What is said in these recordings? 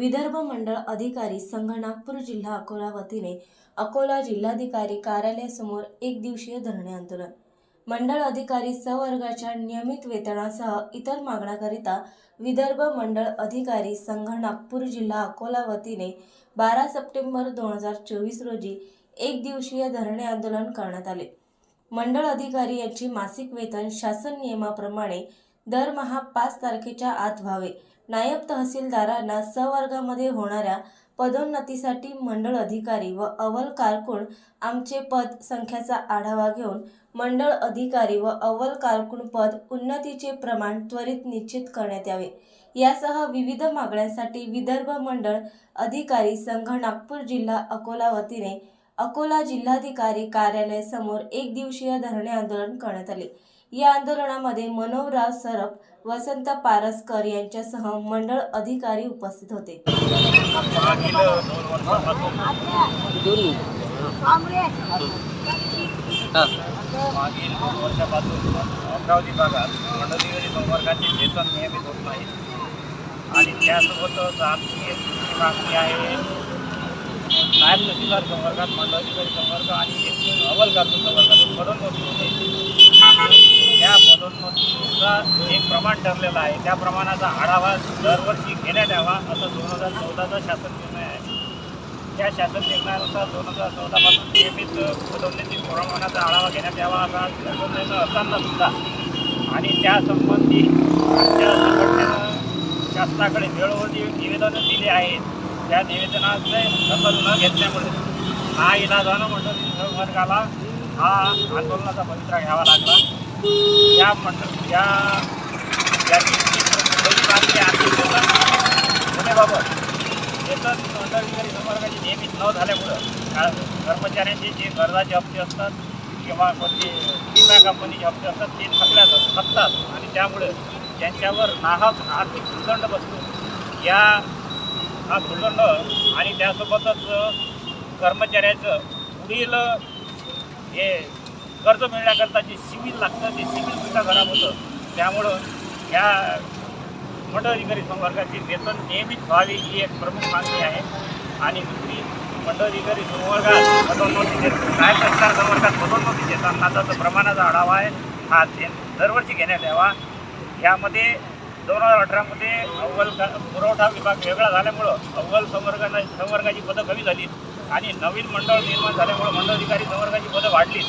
विदर्भ मंडळ अधिकारी संघ नागपूर जिल्हा अकोला वतीने अकोला जिल्हाधिकारी कार्यालयासमोर एक दिवसीय धरणे आंदोलन. मंडळ अधिकारी सवर्गाच्या नियमित वेतनासह इतर मागण्याकरिता विदर्भ मंडळ अधिकारी संघ नागपूर जिल्हा अकोला वतीने बारा सप्टेंबर दोन हजार चोवीस रोजी एक दिवसीय धरणे आंदोलन करण्यात आले. मंडळ अधिकारी यांची मासिक वेतन शासन नियमाप्रमाणे दरमहा पाच तारखेच्या आत व्हावे. नायब तहसीलदारांना सवर्गामध्ये होणाऱ्या पदोन्नतीसाठी मंडळ अधिकारी व अव्वल कारकून आमचे पद संख्याचा आढावा घेऊन मंडळ अधिकारी व अव्वल कारकून पद उन्नतीचे प्रमाण त्वरित निश्चित करण्यात यावे. यासह विविध मागण्यांसाठी विदर्भ मंडळ अधिकारी संघ नागपूर जिल्हा अकोला वतीने अकोला जिल्हाधिकारी कार्यालयासमोर एक दिवसीय धरणे आंदोलन करण्यात आले. या आंदोलनामध्ये मनोहरराव सरप वसंत पारसकर यांच्यासह मंडळ अधिकारी उपस्थित होते. मागील दोन वर्षापासून अमरावती भागात मंडळी संवर्गाचे वेतन नियमित होत नाही आणि त्यासोबतच आमची एक दुसरी मागणी आहे नायब तहसीलदार संवर्गात मंडळाधिकारी संवर्ग आणि एक अव्वल संवर्गातून पदोन्नती होते त्या पदोन्नतीचा एक प्रमाण ठरलेलं आहे. त्या प्रमाणाचा आढावा दरवर्षी घेण्यात यावा असा दोन हजार चौदाचा शासन निर्णय आहे. त्या शासन निर्णयानुसार दोन हजार चौदापासून नियमित पदोन्नती प्रमाणाचा आढावा घेण्यात यावा असा निर्णय असताना सुद्धा आणि त्यासंबंधी आमच्या संघटनेनं शासनाकडे वेळोवेळी निवेदनं दिली आहेत. त्या निवेदनाचे दखल न घेतल्यामुळे हा इलाजानं मंडळी वर्गाला हा आंदोलनाचा पवित्रा घ्यावा लागला. या मंडळ. या याची पहिली मागणी आर्थिक होण्याबाबत वेतन मंडळी संवर्गाची नियमित न झाल्यामुळं कर्मचाऱ्यांचे जे कर्जाचे हप्ते असतात किंवा कोणते विमा कंपनीचे हप्ते असतात ते थकल्या थकतात. आणि त्यामुळे त्यांच्यावर नाहक आर्थिक भूदंड बसतो. या हा भूदंड आणि त्यासोबतच कर्मचाऱ्याचं पुढील हे कर्ज मिळण्याकरता जे सिबिल लागतं ते सिव्हिल सुद्धा खराब होतं. त्यामुळं या मंडळ अधिकारी संवर्गाची वेतन नियमित व्हावी ही एक प्रमुख मागणी आहे. आणि दुसरी मंडळ अधिकारी संवर्गात पदोन्नती देत काय सरकार संवर्गात पदोन्नती देताना जो प्रमाणाचा आढावा आहे. हा दरवर्षी घेण्यात यावा. यामध्ये दोन हजार अठरामध्ये अव्वल पुरवठा विभाग वेगळा झाल्यामुळं अव्वल संवर्गाला संवर्गाची पदं कमी झाली आणि नवीन मंडळ निर्माण झाल्यामुळं मंडळ अधिकारी संवर्गाची पदं वाढली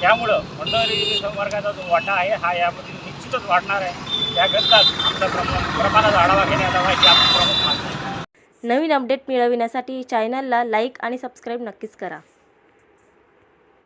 त्यामुळं मंडळ संवर्गाचा जो वाटा आहे हा यामध्ये निश्चितच वाढणार आहे. त्याकरताच आमचा प्रमाणात आढावा घेण्यात यावा ही प्रमुख मागणी नवीन अपडेट मिळविण्यासाठी चॅनलला लाईक आणि सबस्क्राईब नक्कीच करा.